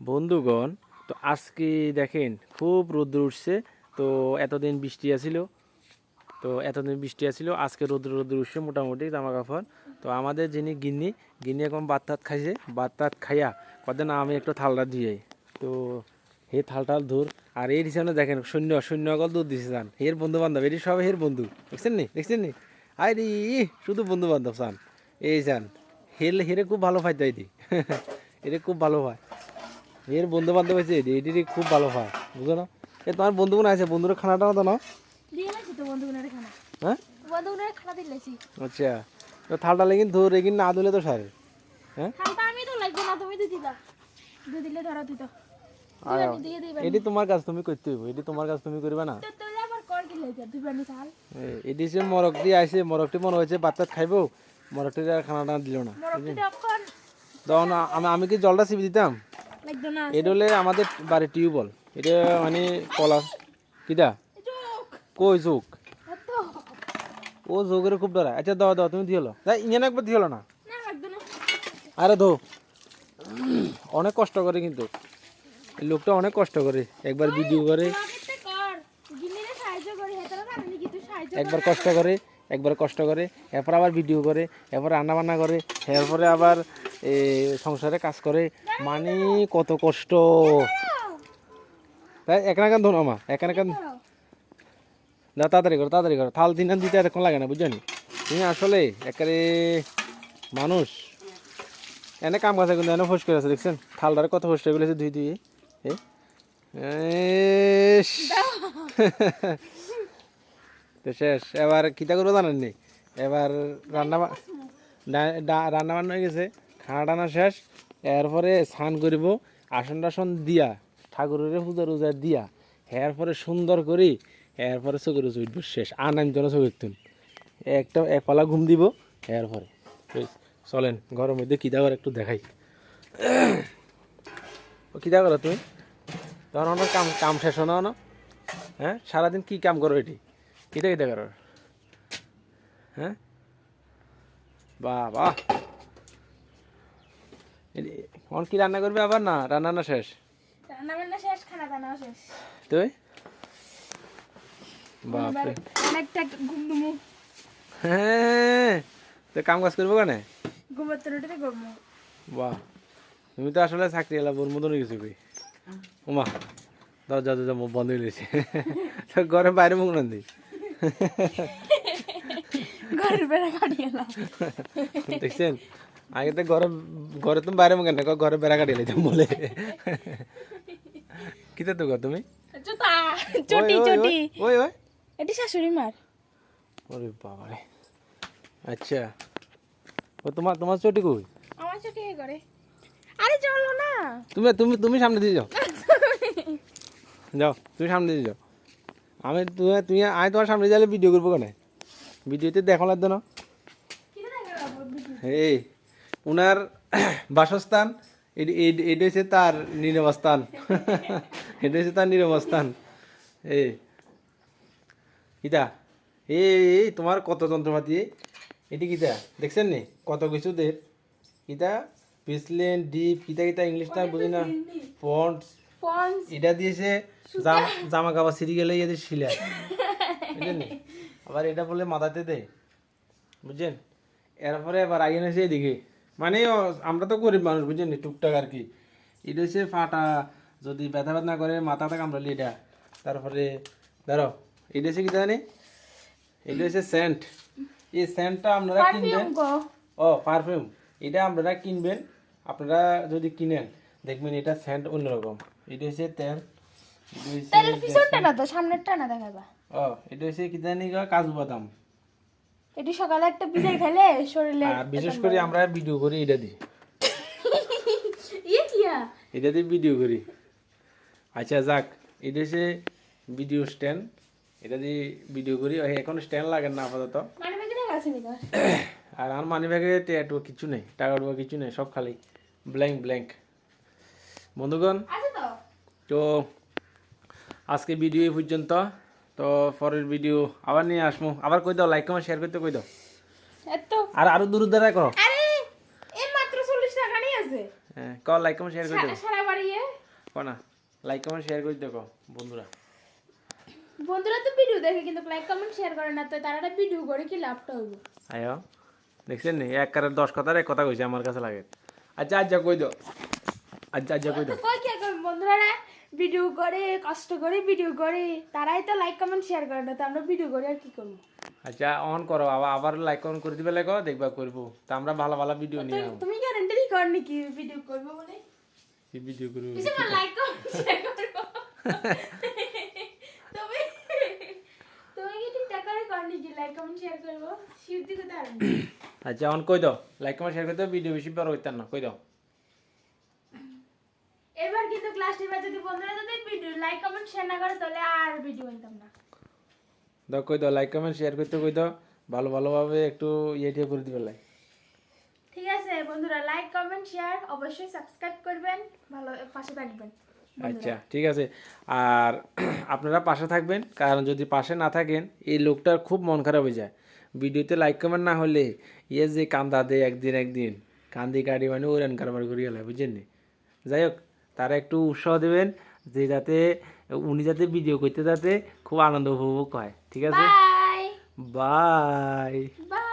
বন্ধুগণ, তো আজকে দেখেন খুব রোদ্র উঠছে, তো এতদিন বৃষ্টি আছিল, তো এতদিন বৃষ্টি আছিল, আজকে রোদ্র রোদ্র উঠছে মোটামুটি জামা কাপড় তো আমাদের যিনি গিন্নি গিন্নি এখন ভাত টাত খাইছে, ভাত টাত খাইয়া কদিন আমি একটু থালটা দিয়ে তো হে থালটাল ধুর, আর এই হিসাবে দেখেন শূন্য শূন্য অকল দুধ দিছে যান হের বন্ধু বান্ধব এটি সব হের বন্ধু, দেখছেন নি দেখছেন নি? আই রে শুধু বন্ধু বান্ধব চান এই যান হেল হেরে খুব ভালো ফাইতে এটি এটা খুব ভালো হয়। এর বন্ধু বান্ধব হয়েছে এটি খুব ভালো হয় বুঝো না? এ তোমার বন্ধু বোন আছে বন্ধুর খানাটা না তো খানা। হ্যাঁ? আচ্ছা তো থালটা লেগিন ধর এগিন না দিলে তো সারে। হ্যাঁ? আমি তো লাগবে না তুমি দিয়ে দিলা দিলে ধরা তুই তো। আয় দিবানি এটি তোমার কাজ তুমি করতে হইব এটি তোমার কাজ তুমি করবে না। এটি সে মরক দিয়ে আইসে মরকটি মনে হয়েছে বাচ্চা খাইবো মরকটি আর খানাটা দিল না। তখন আমি আমি কি জলটা চিপি দিতাম? না এটা হলে আমাদের বাড়ির টিউবওয়েল। এটা মানে কলা কিটা কই চোখ ও যোগের খুব ডরা। আচ্ছা দাও দাও তুমি দিয়ে হলো ইঞ্জান একবার হলো না। না না আরে ধো। অনেক কষ্ট করে কিন্তু। লোকটা অনেক কষ্ট করে। একবার ভিডিও করে। একবার কষ্ট করে। একবার কষ্ট করে এরপর আবার ভিডিও করে এরপর রান্না বান্না করে এরপরে আবার সংসারে কাজ করে। মানে কত কষ্ট। তাই এখানে কেন ধরো মা? এখানে কেন? না তাড়াতাড়ি করো তাড়াতাড়ি করো। থাল তিন দিতে এতক্ষণ লাগে না বুঝছ নি? তুমি আসলে একেবারে মানুষ। এনে কাম কাছে কিন্তু এনে ফোস করে আছে দেখছেন? থাল থালটারে কত ফোস করে ধুই ধুই। এ। তো শেষ। এবার কিতা করব জানেন নি? এবার রান্না রান্না বান্না হয়ে গেছে। খানা টানা শেষ। এরপরে স্নান করিব। আসন টাসন দিয়া, ঠাকুরের পূজা রোজা দিয়া, এরপরে সুন্দর করি, এরপরে চোখের উঠবো, শেষ। আর নাম যেন চোখের তুন। একটা এক পালা ঘুম দিব, এরপরে। চলেন, ঘরের মধ্যে কিতা করে একটু দেখাই। কিতা করো তুমি? তখন আমার কাম কাম শেষ হনো না? হ্যাঁ? সারাদিন কি কাম করো এটি? কিতা কিতা করো হ্যাঁ বাহ বাহ এটি- এখন কি রান্না করবে আবার না? রান্না না শেষ? রান্না বান্না শেষ খানা দানা শেষ। তুই? বাপরে অনেকটা ঘুম দুমু। হ্যাঁ তো কাম কাজ করব কেন তোরটাতে ঘুমু বাহ। তুমি তো আসলে চাকরি এলা বোর মতন গেছো কই ওমা দরজা দরজা বন্ধ হয়ে গেছে ঘরে বাইরে মুখ না দিই ঘরের বেড়া কাটিয়ে এলাম দেখছেন? আগে তো ঘরে ঘরে তুমি বাইরে মুখ না ঘরে বেড়া কাটিয়ে লাইতাম বলে। কিতে তো গো তুমি? চটি চটি। ওই ওই। এটি শাশুড়ি মার। ওরে বাবারে। আচ্ছা। ও তোমার তোমার চটি কই? আমার চটি হে করে আরে চলো না। তুমি তুমি তুমি সামনে দিয়ে যাও। যাও তুমি সামনে দিয়ে যাও। আমি তুমি তুমি আমি তোমার সামনে যালে ভিডিও করব কেন? ভিডিওতে দেখা লাগতো না? এই ওনার বাসস্থান এটি- হচ্ছে তার নিরবস্থান। এটা হচ্ছে তার নিরবস্থান। এই কিতা এই তোমার কত যন্ত্রপাতি? এটি কিতা দেখছেন নি? কত কিছু দের কিতা পিসলেন ডিপ কিতা কিতা ইংলিশটা বুঝি না? ফন্ট ফোন এটা দিয়েছে জামা জামা কাপড় সিঁড়ি গেলে এদের শিলা বুঝলেন আবার এটা বলে মাথাতে দে। বুঝছেন? এরপরে এবার আগে এসে এদিকে। মানে আমরা তো গরিব মানুষ বুঝছেন টুকটাক আর কি। এটা হচ্ছে ফাটা যদি ব্যথা ব্যথা করে মাথাটা কামড়ালি এটা। তারপরে ধরো এটা হচ্ছে কি জানি? এটা হচ্ছে সেন্ট এই সেন্টটা আপনারা কিনবেন। ও পারফিউম এটা আপনারা কিনবেন। আপনারা যদি কিনেন দেখবেন এটা সেন্ট অন্যরকম। এটা হচ্ছে তেল তাহলে পিছনটা না তো সামনেরটা না দেখাবা। ও এটা হচ্ছে কি জানি গো, কাজু বাদাম। এটি সকালে একটা পিজাই খেলে শরীরে বিশেষ করে। আমরা ভিডিও করি এটা দিই ইয়ে এটা দিয়ে ভিডিও করি। আচ্ছা যাক এটা হচ্ছে ভিডিও স্ট্যান্ড এটা দিয়ে ভিডিও করি। এখন স্ট্যান্ড লাগে না আপাতত। মানে আর আমার মানি ব্যাগে ট্যাটু কিছু নেই টাকা টুকা কিছু নেই সব খালি। ব্ল্যাঙ্ক ব্ল্যাঙ্ক বন্ধুগণ আছে তো আজকে ভিডিও এই পর্যন্ত। তো পরের ভিডিও আবার নিয়ে আসব। আবার কই দাও লাইক কমেন্ট শেয়ার করতে কই দাও? এত। আর আরও দূর দ্বারা করো। আরে এই মাত্র চল্লিশ টাকা নিয়ে আছে। হ্যাঁ কল লাইক কমেন্ট শেয়ার করে দাও। ইয়ে কোনা লাইক কমেন্ট শেয়ার করে দেখো বন্ধুরা। বন্ধুরা তো ভিডিও দেখে কিন্তু লাইক কমেন্ট শেয়ার করে না তো তারা একটা ভিডিও করে কি লাভটা হইব? আয়ো দেখছেন নি? এক কারের দশ কথার এক কথা কইছে আমার কাছে লাগে। আচ্ছা আচ্ছা কই দাও। আচ্ছা আচ্ছা কই দাও। কই কি বন্ধুরা? ভিডিও করে কষ্ট করে ভিডিও করে। তারাই তো লাইক কমেন্ট শেয়ার করে না তো আমরা ভিডিও করে আর কি করব? আচ্ছা অন করো আবার আবার লাইক কমেন্ট করে দিবে লাগো দেখবা করব। তা আমরা ভালো ভালো ভিডিও নিয়ে আসব তুমি গ্যারান্টি কর নাকি ভিডিও করব বলে? কি ভিডিও করব? কিসে লাইক কমেন্ট শেয়ার করব তুমি তুমি কি ঠিকঠাক করে কর নাকি লাইক কমেন্ট শেয়ার করব? শিউর দিকে দাঁড়ান আচ্ছা অন কই দাও? লাইক কমেন্ট শেয়ার করে দাও ভিডিও বেশি বড় হইতাম না কই দাও? এবার কিন্তু ক্লাস টিপে যদি বন্ধুরা যদি ভিডিও লাইক কমেন্ট শেয়ার না করে তাহলে আর ভিডিও আনতাম না। দাও কই দাও লাইক কমেন্ট শেয়ার করতে কই দাও ভালো ভালোভাবে একটু ইয়েটিয়ে করে দিবে লাই ঠিক আছে বন্ধুরা লাইক কমেন্ট শেয়ার অবশ্যই সাবস্ক্রাইব করবেন ভালো পাশে থাকবেন আচ্ছা ঠিক আছে। আর আপনারা পাশে থাকবেন কারণ যদি পাশে না থাকেন এই লোকটার খুব মন খারাপ হয়ে যায়। ভিডিওতে লাইক কমেন্ট না হলে ইয়ে যে কান্দা দেয় একদিন একদিন কান্দি কাটি মানে ওরান কারবার করি গেল বুঝছেন নি? যাই হোক তারা একটু উৎসাহ দেবেন যে যাতে উনি যাতে ভিডিও করতে যাতে খুব আনন্দ উপভোগ হয়। ঠিক আছে? Bye bye bye